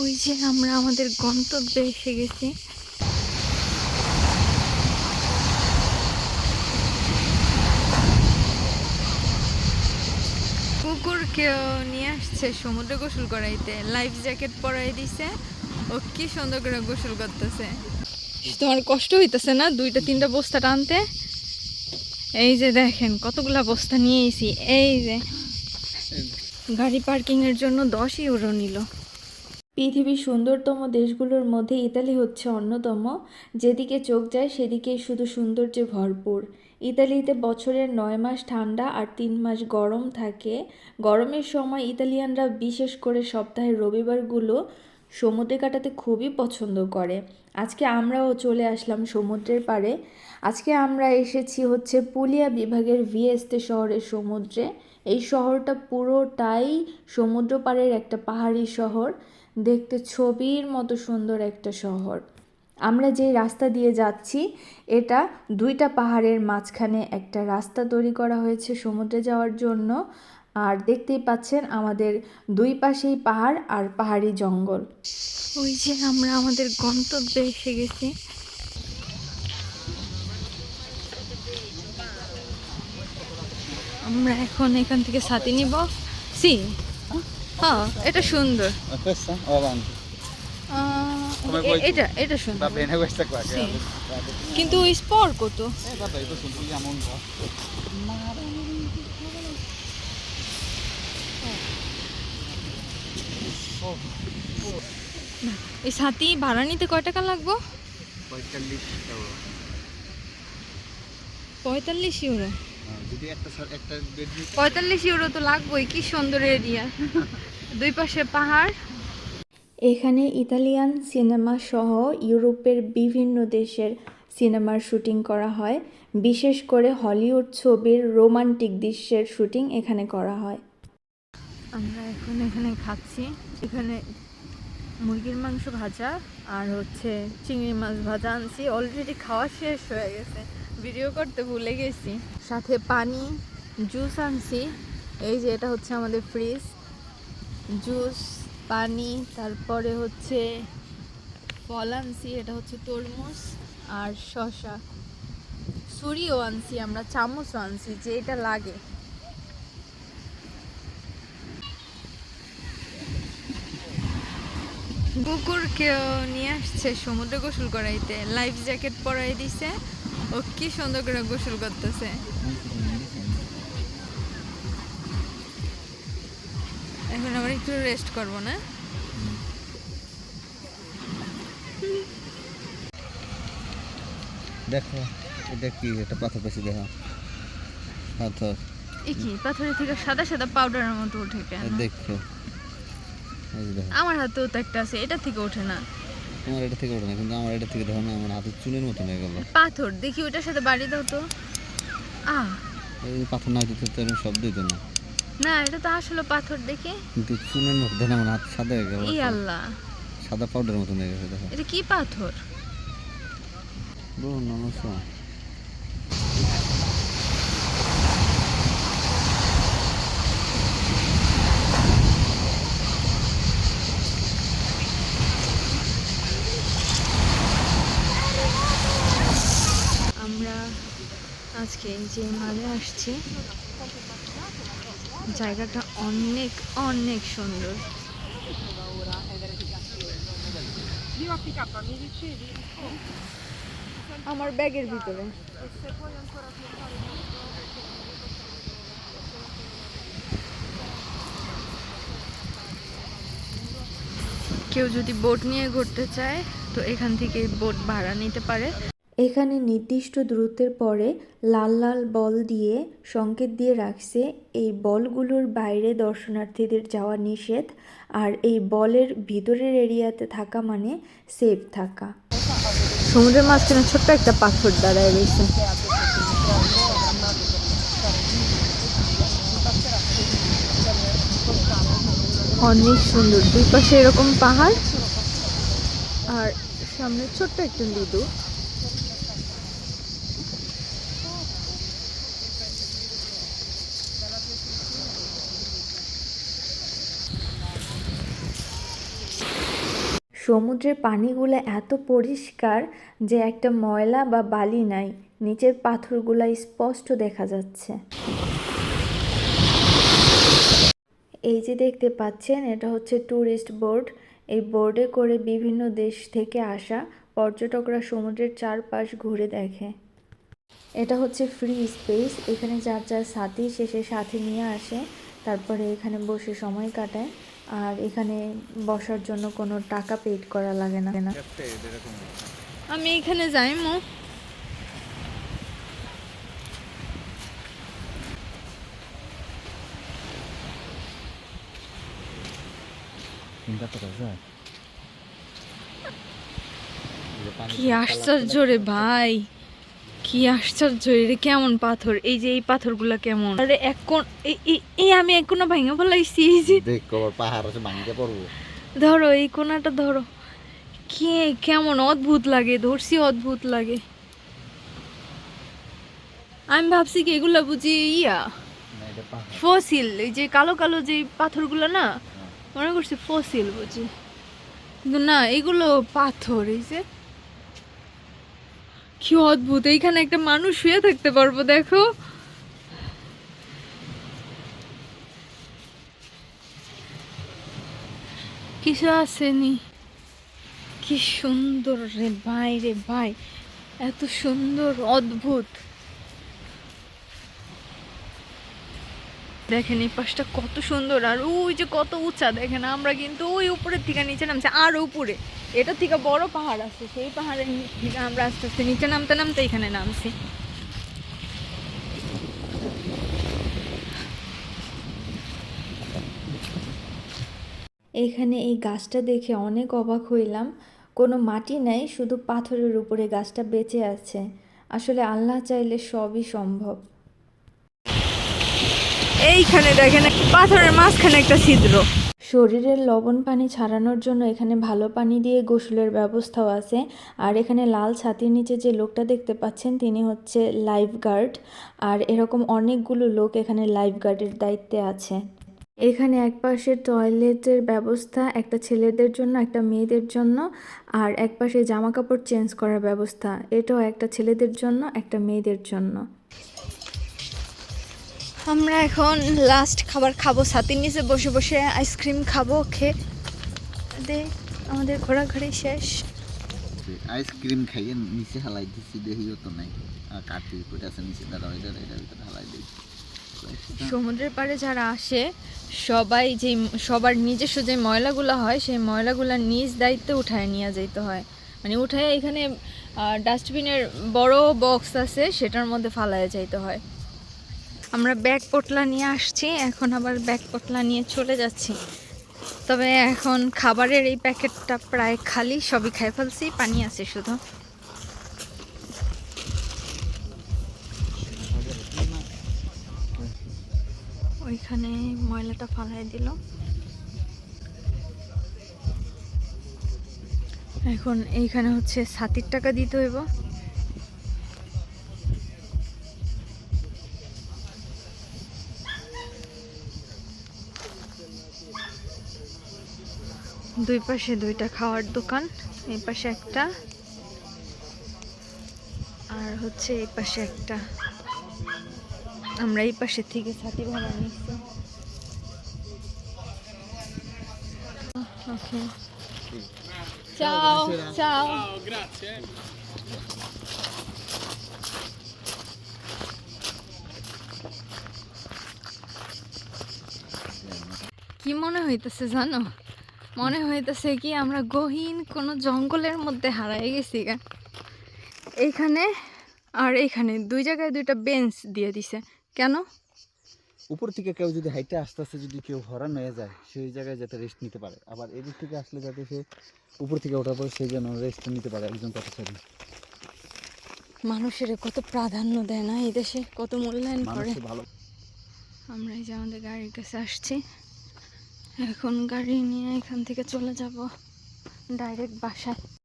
ওই যে আমরা, আমাদের গন্তব্যে এসে গেছি। কুকুরকেও নিয়ে আসছে সমুদ্রে গোসল করাইতে। লাইফ জ্যাকেট পরাই দিছে। ও কি সুন্দর করে গোসল করতেছে। তোমার কষ্ট হইতেছে না দুইটা, তিনটা বস্তা টানতে? এই যে দেখেন, কতগুলা বস্তা নিয়ে এই যে। গাড়ি পার্কিং এর জন্য দশ ইউরো নিল। পৃথিবীর সুন্দরতম দেশগুলোর মধ্যে ইতালি হচ্ছে অন্যতম। যেদিকে চোখ যায়, সেদিকেই শুধু সৌন্দর্যে ভরপুর। ইতালিতে বছরের নয় মাস ঠান্ডা আর তিন মাস গরম থাকে। গরমের সময় ইতালিয়ানরা বিশেষ করে সপ্তাহের রবিবারগুলো সমুদ্রে কাটাতে খুবই পছন্দ করে। আজকে আমরাও চলে আসলাম সমুদ্রের পাড়ে। আজকে আমরা এসেছি হচ্ছে পুলিয়া বিভাগের ভিএস্তে শহরের সমুদ্রে। এই শহরটা পুরোটাই সমুদ্র পাড়ের একটা পাহাড়ি শহর। দেখতে ছবির মতো সুন্দর একটা শহর। আমরা যে রাস্তা দিয়ে যাচ্ছি, এটা দুইটা পাহাড়ের মাঝখানে একটা রাস্তা তৈরি করা হয়েছে সমুদ্রে যাওয়ার জন্য। আর দেখতেই পাচ্ছেন আমাদের দুই পাশেই পাহাড় আর পাহাড়ি জঙ্গল। ওই যে আমরা, আমাদের গন্তব্যে এসে গেছি। আমরা এখন এখান থেকে সাথে নিব। সি হ্যাঁ এটা সুন্দর questa o avanti? Come vuoi tu. এটা এটা সুন্দর Va bene questa qua. che Sì. è- guarda. কিন্তু স্পর কত Eh vabbè, adesso togliamo un po'. এই সাথী ভাড়া নিতে কয় টাকা লাগবো পঁয়তাল্লিশ euro। পঁয়তাল্লিশ ইউরো হ্যাঁ, যদি একটা সর- একটা বেড পঁয়তাল্লিশ ইউরো তো লাগবেই কি সুন্দর এরিয়া দুই পাশে পাহাড়। এখানে ইতালিয়ান সিনেমা সহ ইউরোপের বিভিন্ন দেশের সিনেমার শুটিং করা হয়। বিশেষ করে হলিউড ছবির রোমান্টিক দৃশ্যের শুটিং এখানে করা হয়। আমরা এখন এখানে খাচ্ছি। এখানে মুরগির মাংস ভাজা আর হচ্ছে চিংড়ি মাছ ভাজা আনছি। অলরেডি খাওয়া শেষ হয়ে গেছে। ভিডিও করতে ভুলে গেছি। সাথে পানি জুস আনছি। এই যে এটা হচ্ছে আমাদের ফ্রিজ জুস, পানি, তারপরে হচ্ছে ফল আনছি, এটা হচ্ছে তরমুজ আর শসা। ছুরিও আনছি আমরা, চামচও আনছি, যে এটা লাগে। কুকুরকেও নিয়ে আসছে সমুদ্রে গোসল করাইতে, লাইফ জ্যাকেট পরাই দিছে। ও কি সুন্দর করে গোসল করতেছে। এখন আবার একটু রেস্ট করব না? দেখো এটা কি? এটা পাথর পেছি দেখো। পাথর। এ কি? পাথরের থেকে সাদা সাদা পাউডারের মতো উঠে কেন? দেখো। আমার হাতেও তো একটা আছে এটা থেকে ওঠে না। তোমার এটা থেকে ওঠে না কিন্তু আমার এটা থেকে দেখো না আমার হাতের চুলের মতন হয়ে গেল। পাথর? দেখি ওটার সাথে বাড়ি দাও তো। আহ! এই পাথর না দিতে তো এরকম শব্দ হইতো না। না এটা তো আসলে পাথর দেখে। কিন্তু মতো দেখো আমার হাত সাদা হয়ে গেল ই আল্লাহ। সাদা পাউডার মতন হয়ে গেছে দেখো। এটা কি পাথর? বহু নমস্কার। আমরা আজকে যে মালে আসছি। জায়গাটা অনেক অনেক সুন্দর। আমার ব্যাগের ভিতরে। কেউ যদি বোট নিয়ে ঘুরতে চায়, তো এখান থেকে বোট ভাড়া নিতে পারে। এখানে নির্দিষ্ট দূরত্বের পরে লাল লাল বল দিয়ে সংকেত দিয়ে রাখছে এই বলগুলোর বাইরে দর্শনার্থীদের যাওয়া নিষেধ আর এই বলের ভিতরের এরিয়াতে থাকা মানে সেফ থাকা। সমুদ্রের মাঝখানে ছোট্ট একটা পাথর দাঁড়ায় রয়েছে। অনেক সুন্দর, দুই পাশে এরকম পাহাড় আর সামনে ছোট্ট একটা লিদু সমুদ্রের পানিগুলো এত পরিষ্কার যে একটা ময়লা বা বালি নাই। নিচের পাথরগুলো স্পষ্ট দেখা যাচ্ছে। এই যে দেখতে পাচ্ছেন, এটা হচ্ছে ট্যুরিস্ট বোর্ড এই বোর্ডে করে বিভিন্ন দেশ থেকে আসা পর্যটকরা সমুদ্রের চারপাশ ঘুরে দেখে। এটা হচ্ছে ফ্রি স্পেস এখানে যার যার সাথী শেষে সাথে নিয়ে আসে। তারপরে এখানে বসে সময় কাটায়। আর এখানে বসার জন্য কোনো টাকা পেড করা লাগে না। আমি এখানে যাই, মো। কি আশ্চর্য রে ভাই। কি আশ্চর্য রে কেমন পাথর? এই যে এই পাথরগুলা কেমন? আরে এক কোন এই আমি এক কোনা ভাঙা ফেলাইছি এই যে। দেখ পাহাড় আছে ভাঙিতে পড়ব ধরো এই কোনাটা ধরো। কে কেমন অদ্ভুত লাগে ধরছি অদ্ভুত লাগে। আমি ভাবছি কি এগুলা বুঝি ইয়া? এটা ফসিল এই যে কালো কালো যে পাথরগুলো না? মনে করছি ফসিল বুঝি। কিন্তু না এগুলো পাথর এই যে। কি অদ্ভুত, এইখানে একটা মানুষ শুয়ে থাকতে পারব, দেখো। কিছু আসেনি কি সুন্দর রে ভাই রে ভাই, এত সুন্দর, অদ্ভুত। দেখেন এই পাশটা কত সুন্দর, আর ওই যে কত উঁচা, দেখেন আমরা কিন্তু ওই উপরের থেকে নিচে নামছি, আর উপরে। এটা থেকে বড় পাহাড় আছে, সেই পাহাড়ের থেকে আমরা আস্তে আস্তে নিচে নামতে নামতে এখানে নামছি। এখানে এই গাছটা দেখে অনেক অবাক হইলাম। কোনো মাটি নাই, শুধু পাথরের উপরে গাছটা বেঁচে আছে। আসলে আল্লাহ চাইলে সবই সম্ভব। এইখানে দেখেন, পাথরের মাঝখানে একটা ছিদ্র। শরীরের লবণ পানি ছাড়ানোর জন্য এখানে ভালো পানি দিয়ে গোসলের ব্যবস্থাও আছে। আর এখানে লাল ছাতির নিচে যে লোকটা দেখতে পাচ্ছেন, তিনি হচ্ছে লাইফ গার্ড আর এরকম অনেকগুলো লোক এখানে লাইফ গার্ডের দায়িত্বে আছে। এখানে একপাশে টয়লেটের ব্যবস্থা, একটা ছেলেদের জন্য, একটা মেয়েদের জন্য। আর একপাশে জামা কাপড় চেঞ্জ করার ব্যবস্থা। এটাও একটা ছেলেদের জন্য, একটা মেয়েদের জন্য। আমরা এখন লাস্ট খাবার খাব। ছাতির নিচে বসে বসে আইসক্রিম খাব খেয়ে দে আমাদের ঘোরাঘুরি শেষ। আইসক্রিম খাইয়ে নিচে হালাই দিচ্ছি দেখিও তো নাই। আর আছে নিচে দাঁড়া এটা ভিতরে হালাই দিচ্ছি সমুদ্রের পাড়ে যারা আসে সবাই যে সবার নিজস্ব যে ময়লাগুলো হয় সেই ময়লাগুলো নিজ দায়িত্বে উঠায় নিয়ে যেতে হয়। মানে উঠায় এখানে ডাস্টবিনের বড় বক্স আছে সেটার মধ্যে ফালায় যাইতে হয়। আমরা ব্যাগ পটলা নিয়ে আসছি, এখন আবার ব্যাগ পটলা নিয়ে চলে যাচ্ছি। তবে এখন খাবারের এই প্যাকেটটা প্রায় খালি, সবই খাই ফেলছি, পানি আছে শুধু। ওইখানে ময়লাটা ফালাই দিল। এখন এইখানে হচ্ছে সাতির টাকা দিতে হইব। দুই পাশে দুইটা খাওয়ার দোকান, এই পাশে একটা, আর হচ্ছে এই পাশে একটা। আমরা এই পাশে থেকে ছাতি ভাড়া নিচ্ছি। চাও। কি মনে হইতেছে জানো? মনে হইতেছে কি আমরা গহীন কোনো জঙ্গলের মধ্যে হারাই গেছি গা। এইখানে আর এইখানে দুই জায়গায় দুইটা বেঞ্চ দিয়ে দিছে। কেন? উপর থেকে কেউ যদি হাইটে আস্তে আস্তে যদি কেউ হরান হয়ে যায় সেই জায়গায় যাতে রেস্ট নিতে পারে। আবার এদিক থেকে আসলে যাতে সে উপর থেকে ওঠার পর সেই যেন রেস্ট নিতে পারে একজন পথচারী। মানুষের কত প্রাধান্য দেয় না এই দেশে কত মূল্যায়ন করে। ভালো আমরা এই যে আমাদের গাড়ির কাছে আসছি। এখন গাড়ি নিয়ে এখান থেকে চলে যাব। ডাইরেক্ট বাসায়।